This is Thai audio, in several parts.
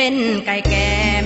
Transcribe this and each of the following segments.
เป็นไก่แก่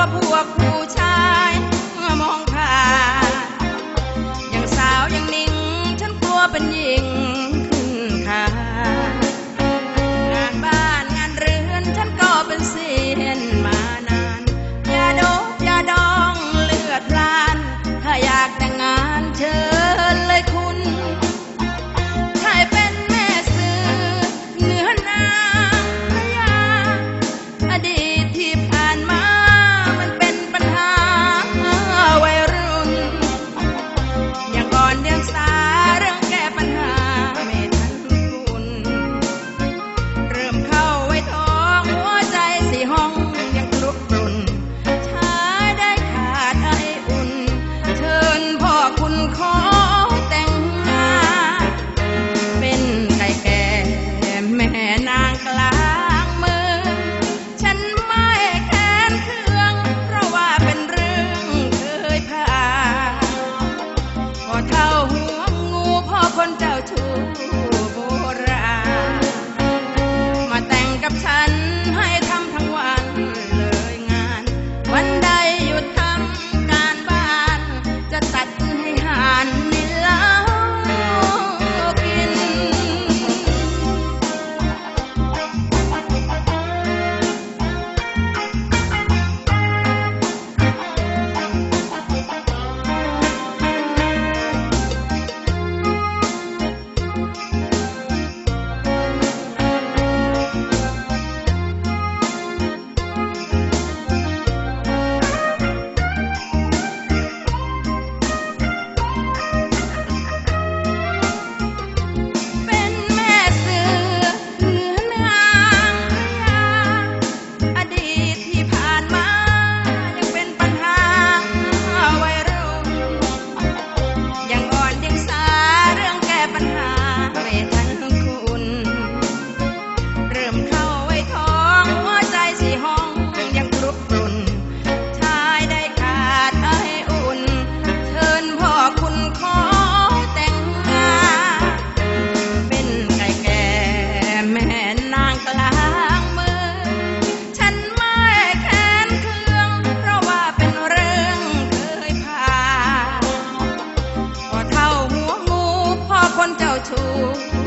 wa puwa kucha ขอแต่งงานเป็นไก่แก่แม่นางกลางเมือง ฉันไม่แค้นเคือง เพราะว่าเป็นเรื่องเคยผ่านพอเท่าหัวงูพ่อคนเจ้าชู้ 错。